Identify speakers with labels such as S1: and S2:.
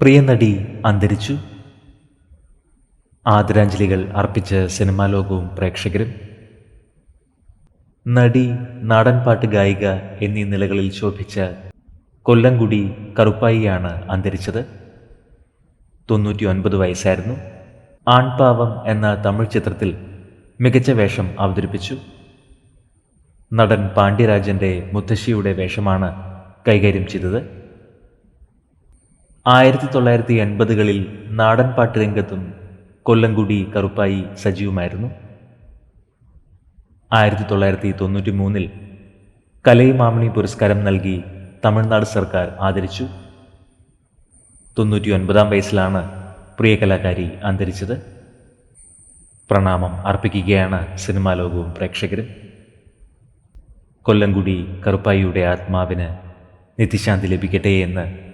S1: പ്രിയ നടി അന്തരിച്ചു. ആദരാഞ്ജലികൾ അർപ്പിച്ച സിനിമാ ലോകവും പ്രേക്ഷകരും. നടി നാടൻപാട്ട് ഗായിക എന്നീ നിലകളിൽ ശോഭിച്ച കൊല്ലംകുടി കറുപ്പായിയാണ് അന്തരിച്ചത്. തൊണ്ണൂറ്റി ഒൻപത് വയസ്സായിരുന്നു. ആൺപാവം എന്ന തമിഴ് ചിത്രത്തിൽ മികച്ച വേഷം അവതരിപ്പിച്ചു. നടൻ പാണ്ഡ്യരാജന്റെ മുത്തശ്ശിയുടെ വേഷമാണ് കൈകാര്യം ചെയ്തത്. ആയിരത്തി തൊള്ളായിരത്തി എൺപതുകളിൽ നാടൻ പാട്ട് രംഗത്തും കൊല്ലംകുടി കറുപ്പായി സജീവമായിരുന്നു. ആയിരത്തി തൊള്ളായിരത്തി തൊണ്ണൂറ്റി മൂന്നിൽ കലൈമാമണി പുരസ്കാരം നൽകി തമിഴ്നാട് സർക്കാർ ആദരിച്ചു. തൊണ്ണൂറ്റി ഒൻപതാം വയസ്സിലാണ് പ്രിയ കലാകാരി അന്തരിച്ചത്. പ്രണാമം അർപ്പിക്കുകയാണ് സിനിമാ ലോകവും പ്രേക്ഷകരും. കൊല്ലംകുടി കറുപ്പായിയുടെ ആത്മാവിന് നിത്യശാന്തി ലഭിക്കട്ടെ എന്ന്